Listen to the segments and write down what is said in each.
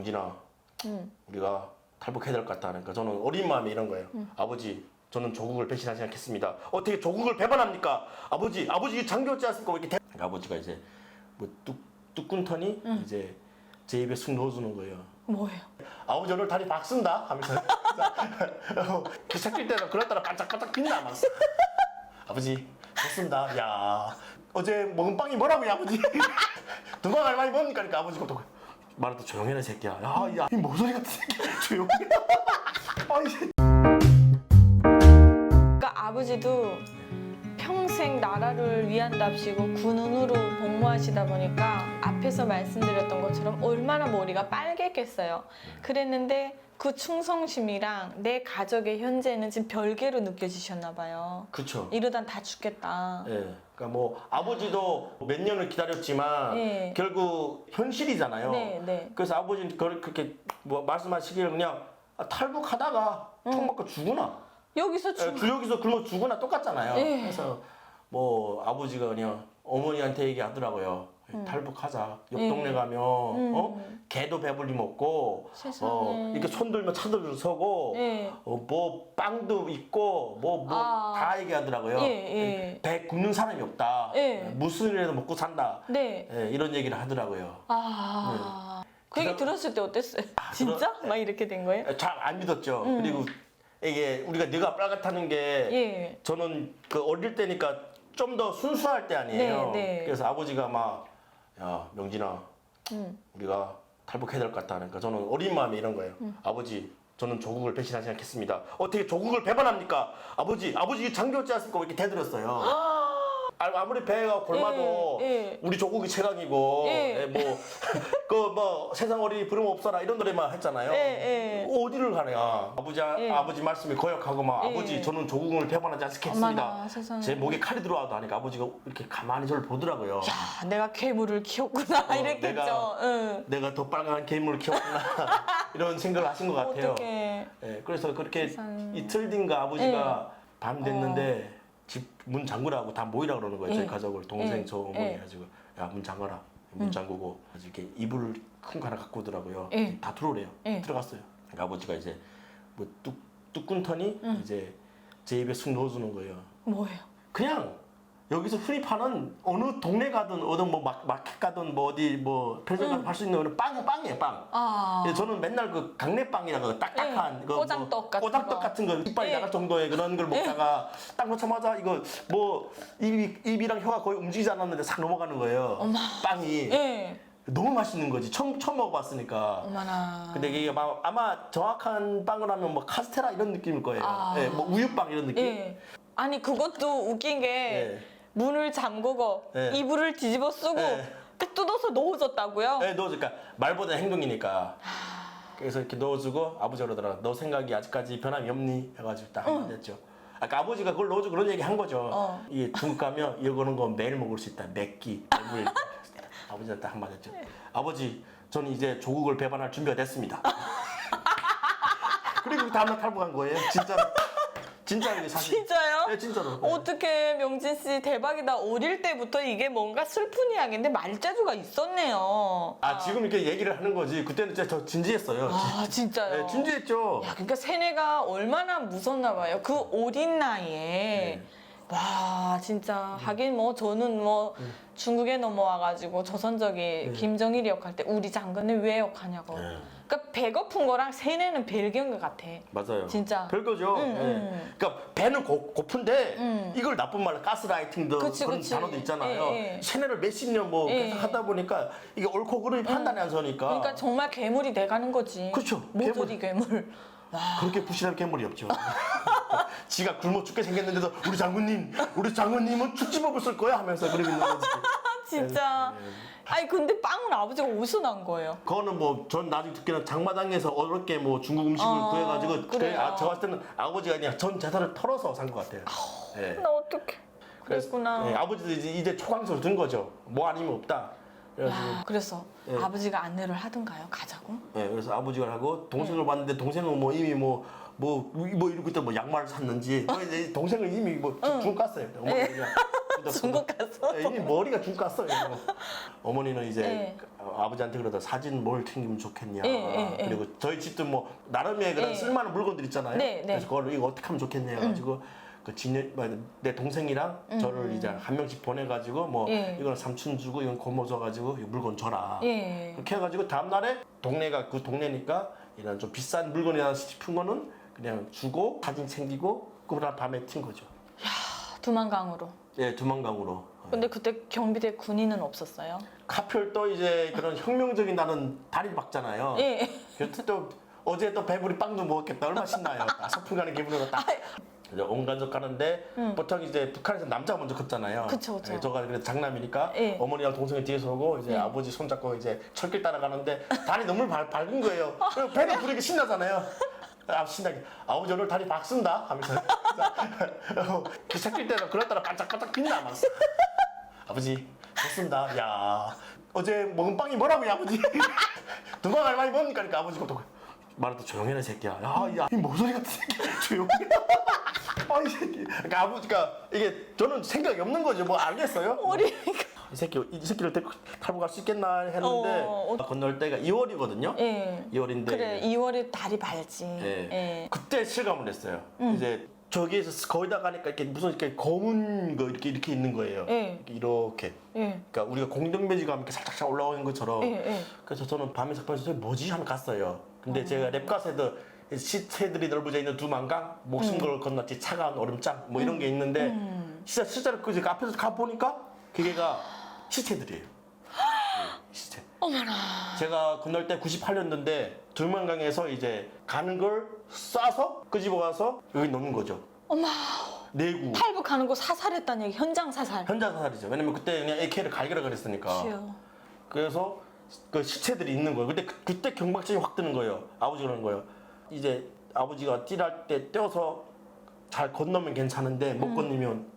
명진아 응. 우리가 탈북해야 될 것 같다 하니까 저는 어린 마음에 이런 거예요. 아버지 저는 조국을 배신하지 않겠습니다. 어떻게 조국을 배반합니까? 아버지 아버지 장교지 않습니까? 왜 이렇게 대... 그러니까 아버지가 이제 뭐 뚝, 뚝꾼터니 이제 제 입에 쑥 넣어주는 거예요. 뭐예요? 아버지 오늘 다리 박 쓴다 하면서 그 새끼 때는 그랬다가 반짝반짝 빛나 막 아버지 박쓴다 야 어제 먹은 빵이 뭐라고요 아버지 두방 얼마나 먹습니까 그러니까 아버지가 또 또 조용해라 새끼야 야 야 이 모서리 같은 새끼 조용해 아이 그러니까 아버지도 평생 나라를 위한답시고 군인으로 복무하시다 보니까 앞에서 말씀드렸던 것처럼 얼마나 머리가 빨개겠어요. 그랬는데 그 충성심이랑 내 가족의 현재는 지금 별개로 느껴지셨나 봐요. 그쵸 이러단 다 죽겠다. 예 그러니까 뭐 아버지도 몇 년을 기다렸지만 네. 결국 현실이잖아요 네, 네. 그래서 아버지는 그걸 그렇게 뭐 말씀하시기를 그냥 아, 탈북하다가 총 맞고 죽으나 여기서 예, 죽 구역에서 굶어 죽으나 똑같잖아요. 예. 그래서 뭐 아버지가 그냥 어머니한테 얘기하더라고요. 탈북하자. 옆 예. 동네 가면 음. 어 개도 배불리 먹고 세상에. 어 이렇게 손 들면 차들 서고 예. 어, 뭐 빵도 있고 뭐뭐다 아. 얘기하더라고요. 예, 예. 배 굶는 사람이 없다. 예. 무슨 일이라도 먹고 산다. 네. 예, 이런 얘기를 하더라고요. 아. 그 얘기 그럼- 들었을 때 어땠어요? 진짜? 막 이렇게 된 거예요? 잘 안 믿었죠. 음. 그리고 이게 우리가 뇌가 빨갛다는 게 예. 저는 그 어릴 때니까 좀 더 순수할 때 아니에요. 네, 네. 그래서 아버지가 막, 야, 명진아, 음. 우리가 탈북해야 될 것 같다 하니까 저는 어린 마음에 이런 거예요. 아버지, 저는 조국을 배신하지 않겠습니다. 어떻게 조국을 배반합니까? 아버지, 아버지 장교지 않습니까? 왜 이렇게 대들었어요. 아, 아무리 배가 골마도 예, 예. 우리 조국이 최강이고 예. 예, 뭐그 뭐 세상 어린이 부름 없어라 이런 노래만 했잖아요. 예, 예. 어디를 가냐? 아버지 예. 아버지 말씀에 거역하고 막 예. 아버지 저는 조국을 배반하지 않겠습니다. 어머나, 세상에. 제 목에 칼이 들어와도 하니까 아버지가 이렇게 가만히 저를 보더라고요. 야, 내가 괴물을 키웠구나 어, 이랬겠죠. 내가- 응. 내가 더 빨간 괴물을 키웠구나 이런 생각을 하신 것 같아요. 예, 그래서 그렇게 세상에. 이틀 뒤인가 아버지가 예. 밤 됐는데 집 문 잠그라고 다 모이라 그러는 거예요. 저희 예. 가족을 동생 예. 저 어머니 예. 해가지고 야 문 잠가라. 문 잠그고 아주 이렇게 이불 큰거 하나 갖고 오더라고요. 예. 다 들어오래요. 예. 들어갔어요. 그러니까 아버지가 이제 뭐 뚝, 뚝꾼터니 음. 이제 제 입에 쑥 넣어주는 거예요. 뭐예요? 그냥 여기서 파는 어느 동네 가든 어느 뭐 마, 마켓 가든 뭐 어디 뭐 편의점 가든 팔 수 있는 빵 빵이에요 빵. 아. 예, 저는 맨날 그 강내빵이라 그 딱딱한 예, 그 꼬장떡 뭐, 같은 꼬장떡 거. 같은 거 이빨이 예. 나갈 정도의 그런 걸 먹다가 딱 놓자마자 이거 뭐 입이 입이랑 혀가 거의 움직이지 않았는데 싹 넘어가는 거예요. 어마. 빵이 예. 너무 맛있는 거지. 처음 처음 먹어봤으니까. 어머나. 근데 이게 막 아마 정확한 빵을 하면 뭐 카스테라 이런 느낌일 거예요. 아. 예, 뭐 우유빵 이런 느낌. 예. 아니 그것도 웃긴 게 예. 문을 잠그고 예. 이불을 뒤집어 쓰고 예. 딱 뜯어서 넣어줬다고요? 네, 넣어주니까 말보다 행동이니까. 그래서 이렇게 넣어주고 아버지가 그러더라. 너 생각이 아직까지 변함이 없니? 해가지고 딱 한마디 했죠. 아까 아버지가 그걸 넣어주고 그런 얘기 한 거죠. 어. 이게 중국 가면 이거는 거 매일 먹을 수 있다. 맵기, 물. 아버지한테 한마디 했죠. 아버지, 저는 이제 조국을 배반할 준비가 됐습니다. 그리고 그 다음날 탈북한 거예요. 진짜로. 이게 사실. 진짜요? 네, 진짜로. 네. 어떻게 명진 씨 대박이다. 어릴 때부터 이게 뭔가 슬픈 이야기인데 말재주가 있었네요. 아, 지금 이렇게 얘기를 하는 거지. 그때는 진짜 저 진지했어요. 아 진짜요? 네, 진지했죠. 야, 그러니까 세뇌가 얼마나 무섭나 봐요. 그 어린 나이에. 네. 와, 진짜. 하긴 뭐 저는 뭐 중국에 넘어와가지고 조선적이 김정일이 역할 때 우리 장군을 왜 역하냐고. 네. 그러니까 배고픈 거랑 세뇌는 별개인 것 같아. 맞아요. 진짜. 별거죠. 응, 예. 응. 그러니까 배는 고, 고픈데 응. 이걸 나쁜 말로 가스라이팅도 그치, 그런 그치. 단어도 있잖아요. 예, 예. 세뇌를 몇십 년 뭐 예. 계속 하다 보니까 이게 옳고 그름이 판단이 안 서니까. 그러니까 정말 괴물이 돼가는 거지. 그쵸. 모조리 괴물. 그렇게 부실한 괴물이 없죠. 지가 굶어 죽게 생겼는데도 우리 장군님, 우리 장군님은 죽집업을 쓸 거야 하면서 그러고 있는 거지. 진짜. 네. 아니 근데 빵은 아버지가 어디서 난 거예요? 그거는 뭐 전 나중에 듣기는 장마당에서 어렵게 뭐 중국 음식을 어, 구해가지고 그래요. 아, 저 봤을 때는 아버지가 그냥 전 재산을 털어서 산 것 같아요. 예. 나 어떡해. 그랬구나. 예, 아버지도 이제, 이제 초강서를 든 거죠. 뭐 아니면 없다. 그래가지고 야, 그래서 예. 아버지가 안내를 하던가요? 가자고? 예, 그래서 아버지가 하고 네. 동생을 봤는데 동생은 뭐 이미 뭐 뭐 뭐 이러고 있다 뭐 양말을 샀는지 뭐 이제 동생은 이미 뭐 중- 중국 갔어요. 어머니가 그냥 그래서 중국 가서? 예, 이미 머리가 중국 갔어요. 어머니는 이제 예. 아버지한테 그러다 사진 뭘 챙기면 좋겠냐. 예, 예, 예. 그리고 저희 집도 뭐 나름의 그런 예. 쓸만한 물건들 있잖아요. 네, 네. 그래서 그걸 이거 어떻게 하면 좋겠냐 해가지고 그 진여 내 동생이랑 저를 이제 한 명씩 보내가지고 뭐 음. 예. 이거는 삼촌 주고 이건 고모 줘가지고 이 물건 줘라. 예. 그렇게 해가지고 다음 날에 동네가 그 동네니까 이런 좀 비싼 물건이나 싶은 거는 그냥 주고 사진 챙기고 그날 밤에 튄 거죠. 두만강으로. 예, 두만강으로. 근데 그때 경비대 군인은 없었어요? 하필 또 이제 그런 혁명적인 날은 다리 박잖아요. 예. 그래서 또 어제 또 배부리 빵도 먹었겠다. 얼마나 신나요. 아, 소풍 가는 기분으로 딱. 이제 온 가족 가는데 보통 이제 북한에서 남자가 먼저 걷잖아요. 음. 그쵸, 그쵸. 예, 저가 그래서 장남이니까 예. 어머니랑 동생이 뒤에서 오고 이제 예. 아버지 손잡고 이제 철길 따라가는데 다리 너무 밝, 밝은 거예요. 그리고 배가 부르게 신나잖아요. 아, 신나게. 아버지 오늘 다리 박 쓴다 하면서 어, 그 새끼 때는 그랬다가 반짝반짝 빛나 막. 아버지 박쓴다. 야 어제 먹은 빵이 뭐라고요 아버지? 두방 얼마나 먹으니까 그러니까 아버지가 또 말도 조용해라 새끼야. 야, 야, 이 모서리 같은 새끼 조용해. 아이 새끼. 그러니까 아버지가 이게 저는 생각이 없는 거죠. 뭐 알겠어요? 어리니까. 이 새끼 이 새끼를 데리고 타고 갈수 있겠나 했는데 어, 어. 건널 때가 2월이거든요. 예. 2월인데 그래, 2월에 다리 발지. 예. 예. 그때 실감을 했어요. 음. 이제 저기에서 거기다 가니까 이렇게 무슨 이렇게 검은 거 이렇게 이렇게 있는 거예요. 예. 이렇게. 예. 그러니까 우리가 공동묘지가 이렇게 살짝 올라오는 것처럼. 예, 예. 그래서 저는 밤에 sak방에서 뭐지 하면 갔어요. 어. 근데 제가 랩가스에도 시체들이 넓어져 있는 두 만강, 목숨 걸 건넜지 차가운 얼음장 뭐 이런 게 있는데 음. 진짜 실제로 그 앞에서 가 보니까 그게가 시체들이에요. 예, 시체. 어머나. 제가 건널 때 98년도인데 두만강에서 이제 가는 걸 싸서 끄집어 와서 여기 넣는 거죠. 어마. 내구. 탈북 가는 거 사살했다는 얘기, 현장 사살. 현장 사살이죠. 왜냐면 그때 그냥 AK를 갈기라 그랬으니까. 귀여워. 그래서 그 시체들이 있는 거예요. 근데 그, 때 경박심이 확 드는 거예요. 아버지가 그러는 거예요. 이제 아버지가 띠랄 때 떼어서 잘 건너면 괜찮은데 음. 못 건너면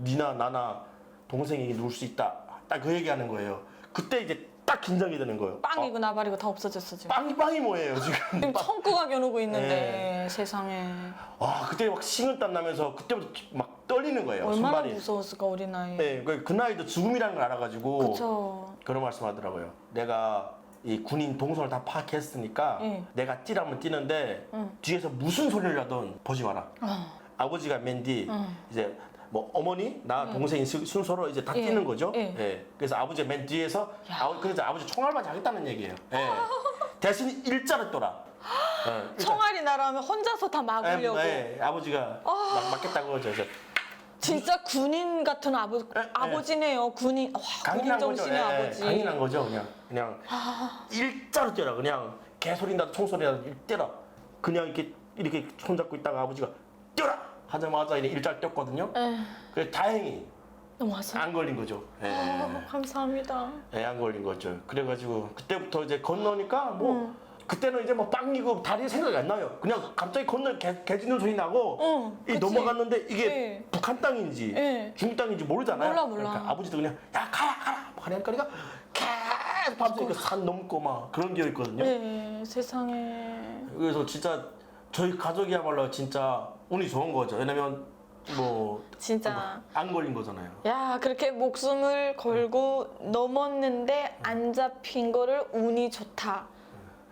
니나 나나 동생이 누울 수 있다. 딱 그 얘기하는 거예요. 그때 이제 딱 긴장이 되는 거예요. 빵이고 나발이고 다 없어졌어, 지금. 어, 빵이 빵이 뭐예요 지금? 지금 청구가 겨누고 있는데, 네. 세상에. 와 그때 막 식은땀 나면서 그때부터 막 떨리는 거예요. 얼마나 손발이. 무서웠을까, 우리 나이. 네, 그, 그 나이도 죽음이라는 걸 알아가지고 그쵸. 그런 말씀하더라고요. 내가 이 군인 동선을 다 파악했으니까 예. 내가 뛰라면 뛰는데 응. 뒤에서 무슨 소리를 하든 보지 마라. 어. 아버지가 맨뒤 응. 이제 뭐 어머니 나 동생이 수- 순서로 이제 다 예. 뛰는 거죠. 예. 예. 그래서 아버지 맨 뒤에서 야. 아버 그래서 아버지 총알만 자겠다는 얘기예요. 예. 대신 일자로 떠라. 예, 일자. 총알이 날아오면 혼자서 다 막으려고. 예, 예, 아버지가 막 맞겠다고 그러죠. 그래서 진짜 군인 같은 아버, 아버지네요. 군인. 와, 군인 강인한 거죠. 정신의 예, 아버지. 강인한 거죠. 그냥 그냥 일자로 뛰라. 그냥 개소리 나도 총소리 나도 뛰라. 그냥 이렇게 이렇게 손잡고 있다가 아버지가 뛰어라 하자마자 이제 일자로 뛰었거든요. 에, 그래 다행히 너무 와서. 안 걸린 거죠. 예. 아, 감사합니다. 예, 안 걸린 거죠. 그래가지고 그때부터 이제 건너니까 뭐 음. 그때는 이제 뭐 빵이고 다리 생각이 안 나요. 그냥 갑자기 건너 개, 개 짖는 소리 나고 응, 이 그치. 넘어갔는데 이게 예. 북한 땅인지 예. 중국 땅인지 모르잖아요. 몰라, 몰라. 그러니까 아버지도 그냥 야 가라 가라 뭐 하니까 그러니까 계속 밤새 산 넘고 막 그런 게 있거든요. 네, 세상에. 그래서 진짜 저희 가족이야말로 진짜 운이 좋은 거죠. 왜냐면 뭐안 진짜. 걸린 거잖아요. 야, 그렇게 목숨을 걸고 넘었는데 안 잡힌 거를 운이 좋다.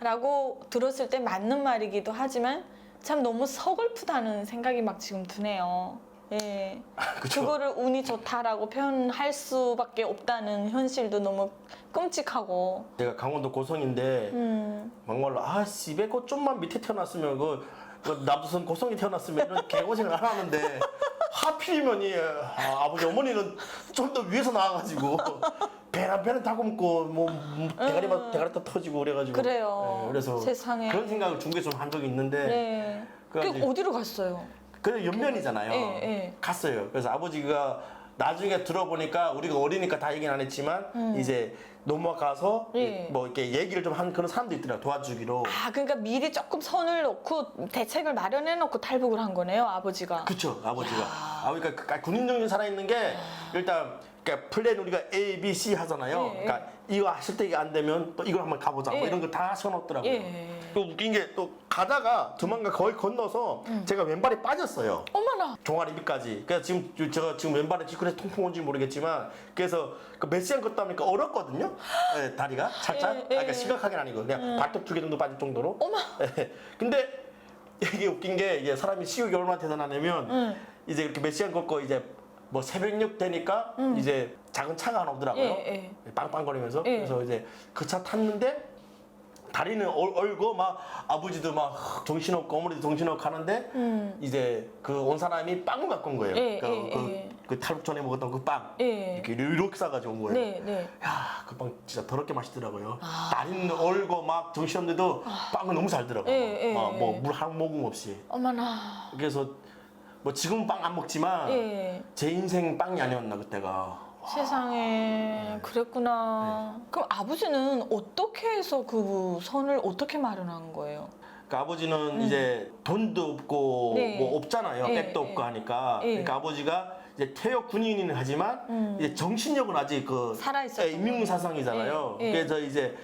라고 들었을 때 맞는 말이기도 하지만 참 너무 서글프다는 생각이 막 지금 드네요. 예. 그쵸? 그거를 운이 좋다라고 표현할 수밖에 없다는 현실도 너무 끔찍하고. 제가 강원도 고성인데 음. 막말로 아 씨발 그 좀만 밑에 태어났으면 그, 그 남조선 고성이 태어났으면 이런 개고생을 안 하는데 하필이면 이 아, 아버지 어머니는 좀 더 위에서 나와가지고 배란 배란 다 굶고 뭐 음, 대가리만 대가리 다 터지고 그래가지고 그래요. 네, 그래서 세상에. 그런 생각을 중국에 좀한 적이 있는데 네. 그래가지고- 그 어디로 갔어요? 그래 연면이잖아요. 예, 예. 갔어요. 그래서 아버지가 나중에 들어보니까 우리가 어리니까 다 얘기는 안 했지만 이제 넘어가서 음. 예. 뭐 이렇게 얘기를 좀 한 그런 사람도 있더라 도와주기로. 아, 그러니까 미리 조금 선을 놓고 대책을 마련해 놓고 탈북을 한 거네요, 아버지가. 그쵸 아버지가. 아 그러니까 그- 군인 정신 살아 있는 게 일단 그러니까 플랜 우리가 A, B, C 하잖아요. 예, 그러니까 이거 하실 때 이게 안 되면 또 이걸 한번 가보자. 뭐 예. 이런 거 다 써놓더라고요. 예. 또 웃긴 게 또 가다가 조만간 거의 건너서 음. 제가 왼발이 빠졌어요. 어머나. 종아리 밑까지. 그래서 지금 저- 제가 지금 왼발에 지그레 통풍 온지 모르겠지만 그래서 그 메시안 걷다 보니까 얼었거든요. 네, 다리가 살짝. 예, 예. 아, 그러니까 심각하게는 아니고 그냥 발톱 두 개 정도 빠질 정도로. 어머. 예. 근데 이게 웃긴 게 이게 사람이 식욕이 얼마나 대단하냐면 응. 이제 이렇게 메시안 걷고 이제 뭐 새벽녘 되니까 이제 작은 차가 하나 오더라고요. 예, 빵빵거리면서 예. 그래서 이제 그 차 탔는데 다리는 얼, 얼고 막 아버지도 막 정신없고 어머니도 정신없고 하는데 음. 이제 그 온 사람이 빵을 갖고 온 거예요. 예, 그, 예, 그, 예. 그 탈북 전에 먹었던 그 빵. 예. 이렇게 이렇게 싸가지고 온 거예요. 네, 네. 야, 그 빵 진짜 더럽게 맛있더라고요. 아. 다리는 얼고 막 정신없는데도 빵은 너무 잘 들어가. 예, 예, 뭐물 한 모금 없이. 어머나. 그래서 뭐 지금은 빵안 먹지만 예. 제 인생 빵이 아니었나 그때가. 세상에 그랬구나. 그럼 아버지는 어떻게 해서 그 선을 어떻게 마련한 거예요? 그러니까 아버지는 이제 돈도 없고 음. 네. 뭐 없잖아요. 예, 백도 예. 없고 하니까. 예. 그러니까 아버지가 이제 퇴역 군인이긴 하지만 음. 이제 정신력은 아직 그 살아있었던 예, 인민사상이잖아요. 예, 예. 그래서 이제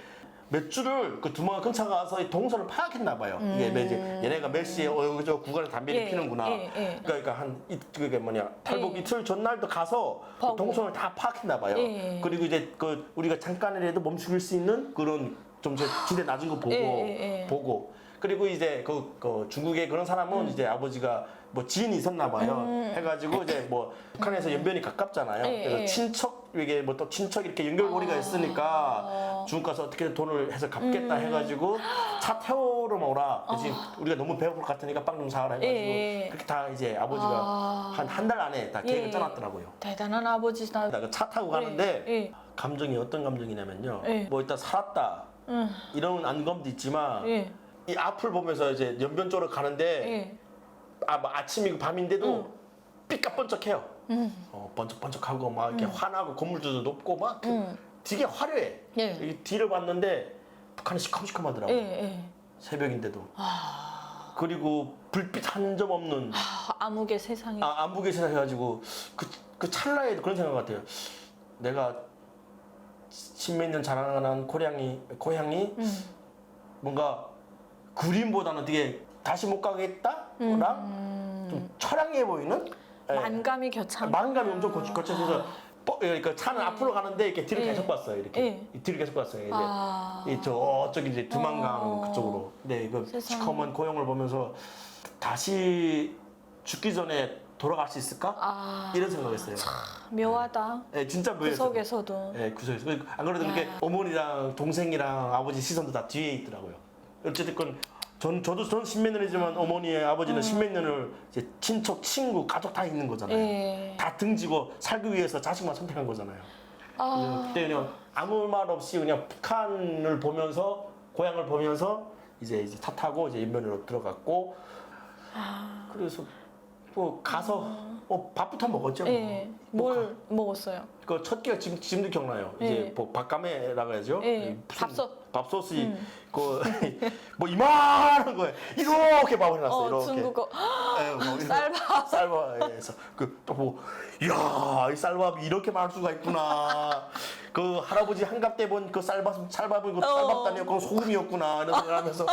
몇 주를 그 두모가 근처 가서 이 동선을 파악했나 봐요. 이게 매- 이제 얘네가 몇 시에 어, 저 구간에 담배를 음. 예, 피는구나. 예, 예. 그러니까 한 이, 그게 뭐냐 탈북 예. 이틀 전날도 가서 그. 동선을 다 파악했나 봐요. 예. 그리고 이제 그 우리가 잠깐이라도 멈출 수 있는 그런 좀 저- 지대 낮은 거 보고 예, 예, 예. 보고 그리고 이제 그, 그 중국의 그런 사람은 이제 아버지가 뭐 지인이 있었나 봐요. 음. 해가지고 이제 뭐 북한에서 연변이 가깝잖아요. 예, 그래서 예. 친척 이게 뭐 또 친척 이렇게 연결고리가 아. 있으니까 중국 가서 어떻게든 돈을 해서 갚겠다 음. 해가지고 차 태우러 오라. 지금 우리가 너무 배고플 것 같으니까 빵 좀 사라 해가지고 아. 예, 예. 그렇게 다 이제 아버지가 아. 한한 달 안에 다 계획을 예. 짜놨더라고요. 대단한 아버지다. 나차 타고 가는데 예. 감정이 어떤 감정이냐면요. 예. 뭐 일단 살았다. 응. 이런 안감도 있지만 예. 이 앞을 보면서 이제 연변 쪽으로 가는데 예. 아, 뭐 아침이고 밤인데도 응. 삐까번쩍해요. 응. 어, 번쩍번쩍하고 막 이렇게 환하고 건물들도 높고 막 그- 응. 되게 화려해. 예. 이 뒤를 봤는데 북한이 시커멓시커하더라고. 예. 요 예. 새벽인데도. 아. 그리고 불빛 한 점 없는 아, 암흑의 세상에. 아, 안부계 생각해가지고 그, 그 찰나에도 그런 생각 같아요. 내가 십몇 년 자라나는 고향이 고향이 음. 뭔가 그림보다는 되게 다시 못 가겠다랑 음. 좀 처량해 보이는 예. 만감이 겹쳐. 만감이 엄청 거쳐 거쳐서 뻐- 그러니까 차는 앞으로 가는데 이렇게 뒤를 예. 계속 봤어요 이렇게 예. 이 뒤를 계속 봤어요 이제 아. 이 저쪽 이제 두만강 어. 그쪽으로 근데 이거 세상에. 시커먼 고용을 보면서 다시 죽기 전에 돌아갈 수 있을까 아. 이런 생각했어요. 묘하다. 예, 진짜 그 묘했어요. 속에서도. 예, 그- 안 그래도 이렇게 야. 어머니랑 동생이랑 아버지 시선도 다 뒤에 있더라고요. 어쨌든 전 저도 전 십몇 년이지만 어머니의 아버지는 음. 십몇 년을 이제 친척, 친구, 가족 다 있는 거잖아요. 예. 다 등지고 살기 위해서 자식만 선택한 거잖아요. 아. 그때 그냥 아무 말 없이 그냥 북한을 보면서 고향을 보면서 이제 이제 차 타고 이제 인면으로 들어갔고 아. 그래서 뭐 가서 뭐 밥부터 먹었죠. 뭐. 예. 뭘 먹었어요? 그첫 끼가 지금 지금도 기억나요. 예. 이제 뭐 밥감에라고 해야죠. 예. 무슨 밥솥. 밥솥이 음. 그뭐 이만한 거에 이렇게 밥을 해놨어요. 어, 이렇게. 중국어. 예, 뭐 이렇게 쌀밥. 쌀밥에서 그또뭐 이야 이 쌀밥이 이렇게 많을 수가 있구나. 그 할아버지 한갑 때 본 그 쌀밥 쌀밥은 그 어. 쌀밥도 아니었고 소금이었구나 이런 생각하면서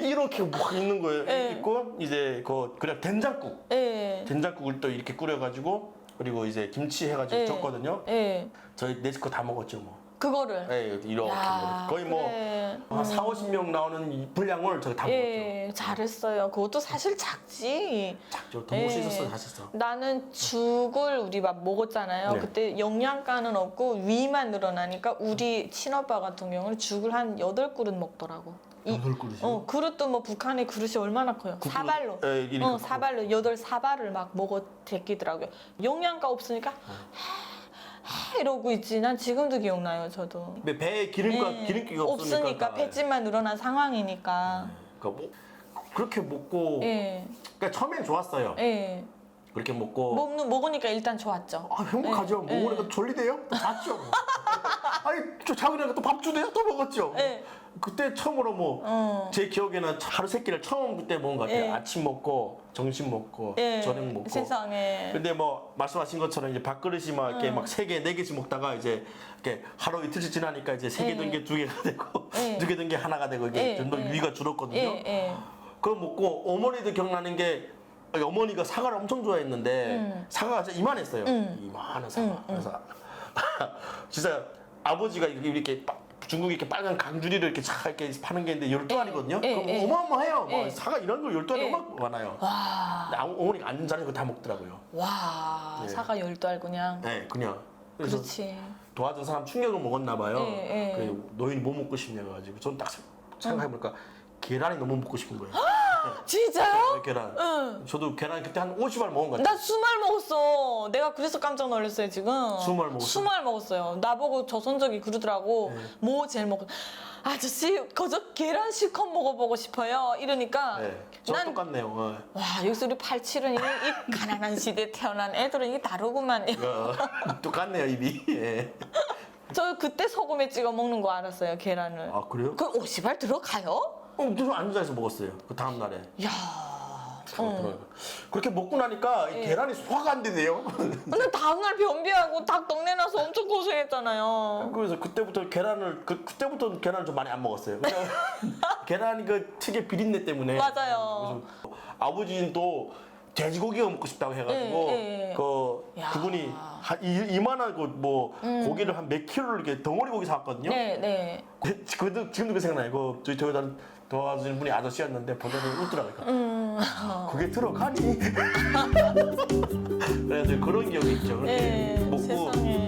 이렇게 막 있는 거예요. 예. 있고 이제 그 그냥 된장국 예. 된장국을 또 이렇게 끓여가지고 그리고 이제 김치 해가지고 예. 줬거든요. 예. 저희 네 식구 다 먹었죠 뭐. 그거를. 예, 이렇게 야, 거의 뭐 그래. 한 4, 50명 나오는 이 분량을 저희 다 예, 잘했어요. 그것도 사실 작지. 먹었죠. 작죠. 수 예. 있었어, 사실상. 나는 죽을 우리 막 먹었잖아요. 네. 그때 영양가는 없고 위만 늘어나니까 우리 친오빠 같은 경우는 죽을 한 여덟 그릇 먹더라고. 이, 여덟 그릇이요? 어, 그릇도 뭐 북한의 그릇이 얼마나 커요? 그 사발로. 예, 이렇게 어. 사발로 여덟 사발을 막 먹어 제끼더라고요. 영양가 없으니까 어. 하, 하 이러고 있지. 난 지금도 기억나요, 저도. 근데 배에 기름가 예, 기름기가 없으니까. 없으니까 배집만 늘어난 상황이니까. 그러니까 뭐 그렇게 먹고 예, 그러니까 처음엔 좋았어요. 예. 그렇게 먹고 먹, 먹으니까 일단 좋았죠. 아 행복하죠. 예, 먹으니까 예. 졸리대요. 잤죠. 아니 저 자고 일어나서 또밥 주대요? 또 먹었죠. 네. 그때 처음으로 뭐제 어. 기억에는 하루 세 끼를 처음 그때 먹은 것 같아요. 예. 아침 먹고 점심 먹고 예. 저녁 먹고. 세상에. 근데 뭐 말씀하신 것처럼 이제 밥그릇이 막 이렇게 막 세 개, 네 개씩 먹다가 이제 이렇게 하루 이틀씩 지나니까 이제 세개 예. 든게두 개가 되고 예. 두개든게 하나가 되고 이게 예, 점점 예. 위가 줄었거든요. 예, 예. 그거 먹고 어머니도 기억나는 게 어머니가 사과를 엄청 좋아했는데 음. 사과가 진짜 이만했어요. 음. 이만한 사과. 음, 음. 그래서 진짜 아버지가 이렇게, 빠- 중국에 이렇게 빨간 강주리를 이렇게 쫙 이렇게 파는 게 있는데 열두 알이거든요. 예, 그럼 예. 어마어마해요. 막 예. 사과 이런 거 열두 알이 예. 얼마나 많아요. 와, 아무- 어머니가 안 자르고 다 먹더라고요. 와, 예. 사과 열두 알 그냥. 네, 그냥. 그래서 그렇지. 도와준 사람 충격을 먹었나 봐요. 예, 예. 그 노인이 뭐 먹고 싶냐 가지고 저는 딱 생각해보니까 계란이 너무 먹고 싶은 거예요. 진짜요? 네, 계란. 응. 저도 계란 그때 한 50알 먹은 것 같아요. 나 수말 먹었어. 내가 그래서 깜짝 놀랐어요 지금. 수말 먹었어요? 수말 먹었어요. 나보고 조선족이 그러더라고. 네. 뭐 제일 먹고 아저씨 거저 계란 실컷 먹어보고 싶어요. 이러니까 네, 저 난 똑같네요. 어. 와 여기서 우리 87은 이, 이 가난한 시대에 태어난 애들은 이 다르구만. 어, 똑같네요 입이. 예. 저 그때 소금에 찍어 먹는 거 알았어요 계란을. 아 그래요? 그 50알 들어가요? 어, 저 앉아서 먹었어요. 그 다음 날에. 야. 그렇게 먹고 나니까 이 예. 계란이 소화가 안 되네요. 근데 다음날 변비하고 닭 떡내 나서 엄청 고생했잖아요. 그래서 그때부터 계란을 그 그때부터 계란을 좀 많이 안 먹었어요. 그냥 계란이 그 특유의 비린내 때문에. 맞아요. 그래서 아버지는 또 돼지고기가 먹고 싶다고 해가지고 예, 예, 예. 그 야. 음. 그분이 한 이, 이만한 그뭐 고기를 한 몇 킬로를 이렇게 덩어리 고기 사왔거든요. 네, 네. 그, 그, 지금도 그 생각나요. 그 저희 도와주는 도와주는 분이 아저씨였는데 보더니 웃더라고요. 음. 그게 들어가니? 그래서 그런 기억이 있죠. 그렇게 예, 먹고 세상에.